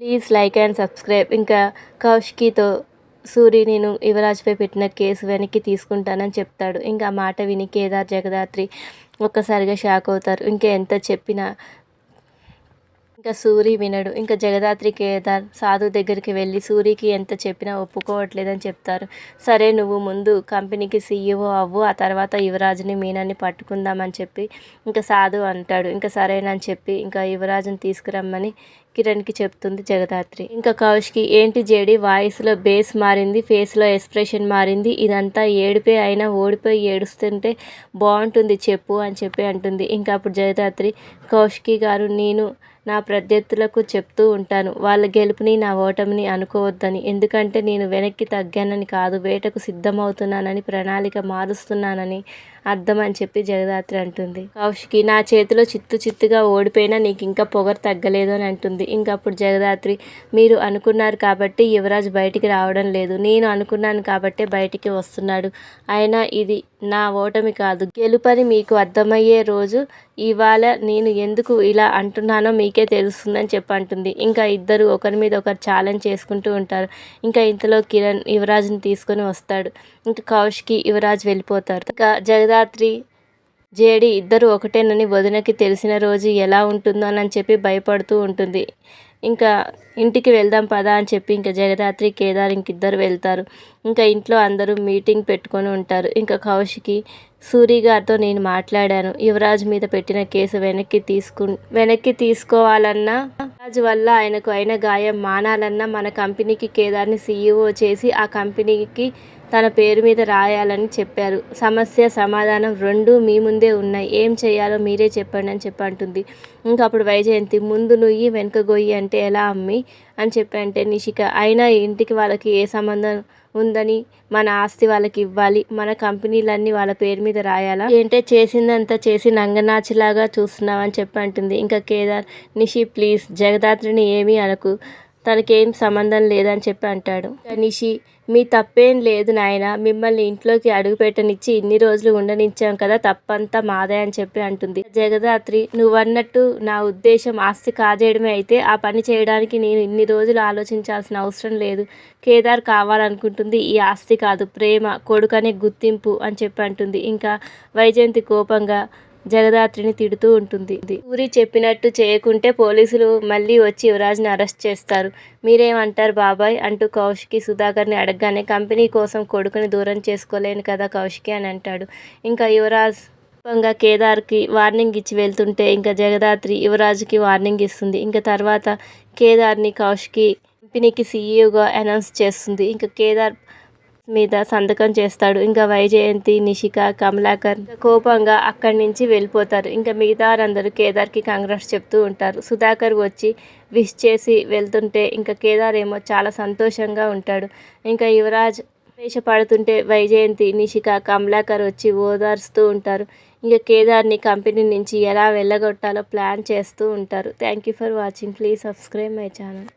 Please like and subscribe. ఇంకా కౌష్కితో సూరి నేను యువరాజ్పై పెట్టిన కేసు వెనక్కి తీసుకుంటానని చెప్తాడు. ఇంకా మాట విని కేదార్ జగదాత్రి ఒక్కసారిగా షాక్ అవుతారు. ఇంకా ఎంత చెప్పినా ఇంకా సూరి వినడు. ఇంకా జగదాత్రి కేదార్ సాధు దగ్గరికి వెళ్ళి సూరికి ఎంత చెప్పినా ఒప్పుకోవట్లేదని చెప్తారు. సరే నువ్వు ముందు కంపెనీకి సీఈఓ అవ్వు. ఆ తర్వాత యువరాజుని మీనాన్ని పట్టుకుందామని చెప్పి ఇంకా సాధు అంటాడు. ఇంకా సరేనని చెప్పి ఇంకా యువరాజుని తీసుకురమ్మని కిరణ్కి చెప్తుంది జగదాత్రి. ఇంకా కౌష్కి ఏంటి జేడి వాయిస్లో బేస్ మారింది ఫేస్లో ఎక్స్ప్రెషన్ మారింది ఇదంతా ఏడిపే అయినా ఓడిపోయి ఏడుస్తుంటే బాగుంటుంది చెప్పు అని చెప్పి అంటుంది. ఇంకా అప్పుడు జగదాత్రి కౌష్కి గారు నేను నా ప్రత్యర్థులకు చెప్తూ ఉంటాను వాళ్ళ గెలుపుని నా ఓటమిని అనుకోవద్దని. ఎందుకంటే నేను వెనక్కి తగ్గానని కాదు వేటకు సిద్ధమవుతున్నానని ప్రణాళిక మారుస్తున్నానని అర్థం అని చెప్పి జగదాత్రి అంటుంది. కౌశికి నా చేతిలో చిత్తు చిత్తుగా ఓడిపోయినా నీకు ఇంకా పొగరు తగ్గలేదు అని అంటుంది. ఇంకా అప్పుడు జగదాత్రి మీరు అనుకున్నారు కాబట్టి యువరాజ్ బయటికి రావడం లేదు. నేను అనుకున్నాను కాబట్టే బయటికి వస్తున్నాడు. అయినా ఇది నా ఓటమి కాదు. గెలుపని మీకు అర్థమయ్యే రోజు ఇవాళ నేను ఎందుకు ఇలా అంటున్నానో మీకే తెలుస్తుందని చెప్పి అంటుంది ఇంకా ఇద్దరు ఒకరి మీద ఒకరు ఛాలెంజ్ చేసుకుంటూ ఉంటారు. ఇంకా ఇంతలో కిరణ్ యువరాజ్ని తీసుకొని వస్తాడు. ఇంకా కౌష్కి యువరాజ్ వెళ్ళిపోతారు. ఇంకా జగదాత్రి జేడి ఇద్దరు ఒకటేనని వదినకి తెలిసిన రోజు ఎలా ఉంటుందో అని చెప్పి భయపడుతూ ఉంటుంది. ఇంకా ఇంటికి వెళ్దాం పదా అని చెప్పి ఇంకా జగదాత్రి కేదార్ ఇంకిద్దరు వెళ్తారు. ఇంకా ఇంట్లో అందరూ మీటింగ్ పెట్టుకొని ఉంటారు. ఇంకా కౌశికి సూరి గారితో నేను మాట్లాడాను. యువరాజ్ మీద పెట్టిన కేసు వెనక్కి తీసుకు వెనక్కి తీసుకోవాలన్నా యువరాజ్ వల్ల ఆయనకు అయిన గాయం మానాలన్నా మన కంపెనీకి కేదార్ని సీఈఓ చేసి ఆ కంపెనీకి తన పేరు మీద రాయాలని చెప్పారు. సమస్య సమాధానం రెండు మీ ముందే ఉన్నాయి. ఏం చేయాలో మీరే చెప్పండి అని చెప్పి అంటుంది ఇంకా అప్పుడు వైజయంతి ముందు నుయ్యి వెనుక గొయ్యి అంటే ఎలా అమ్మి అని చెప్పి అంటే నిషిక అయినా ఇంటికి వాళ్ళకి ఏ సంబంధం ఉందని మన ఆస్తి వాళ్ళకి ఇవ్వాలి. మన కంపెనీలన్నీ వాళ్ళ పేరు మీద రాయాలా? ఏంటే చేసిందంతా చేసి నంగనాచిలాగా చూస్తున్నామని చెప్పి అంటుంది. ఇంకా కేదార్ నిషి ప్లీజ్ జగదాత్రిని ఏమీ అనకు. తనకేం సంబంధం లేదని చెప్పి అంటాడు. తనిషి మీ తప్పేం లేదు నాయన. మిమ్మల్ని ఇంట్లోకి అడుగుపెట్టనిచ్చి ఇన్ని రోజులు ఉండనిచ్చాం కదా తప్పంతా మాదే అని చెప్పి అంటుంది. జగదాత్రి నువ్వన్నట్టు నా ఉద్దేశం ఆస్తి కాజేయడమే అయితే ఆ పని చేయడానికి నేను ఇన్ని రోజులు ఆలోచించాల్సిన అవసరం లేదు. కేదార్ కావాలనుకుంటుంది ఈ ఆస్తి కాదు ప్రేమ కొడుకనే గుర్తింపు అని చెప్పి అంటుంది. ఇంకా వైజయంతి కోపంగా జగదాత్రిని తిడుతూ ఉంటుంది. ఊరి చెప్పినట్టు చేయకుంటే పోలీసులు మళ్ళీ వచ్చి యువరాజ్ని అరెస్ట్ చేస్తారు. మీరేమంటారు బాబాయ్? అంటూ కౌశికి సుధాకర్ని అడగగానే కంపెనీ కోసం కొడుకుని దూరం చేసుకోలేను కదా కౌశికి అని అంటాడు. ఇంకా యువరాజ్ కోపంగా కేదార్కి వార్నింగ్ ఇచ్చి వెళ్తుంటే ఇంకా జగదాత్రి యువరాజుకి వార్నింగ్ ఇస్తుంది. ఇంకా తర్వాత కేదార్ని కౌశికి కంపెనీకి సీఈఓగా అనౌన్స్ చేస్తుంది. ఇంకా కేదార్ మీద సంతకం చేస్తాడు. ఇంకా వైజయంతి నిషిక కమలాకర్ కోపంగా అక్కడి నుంచి వెళ్ళిపోతారు. ఇంకా మిగతా వారందరూ కేదార్కి కాంగ్రెస్ చెప్తూ ఉంటారు. సుధాకర్ వచ్చి విష్ చేసి వెళ్తుంటే ఇంకా కేదార్ ఏమో చాలా సంతోషంగా ఉంటాడు. ఇంకా యువరాజ్ వేషపడుతుంటే వైజయంతి నిషిక కమలాకర్ వచ్చి ఓదార్స్తూ ఉంటారు. ఇంకా కేదార్ని కంపెనీ నుంచి ఎలా వెళ్ళగొట్టాలో ప్లాన్ చేస్తూ ఉంటారు. Thank you for watching. Please subscribe my channel.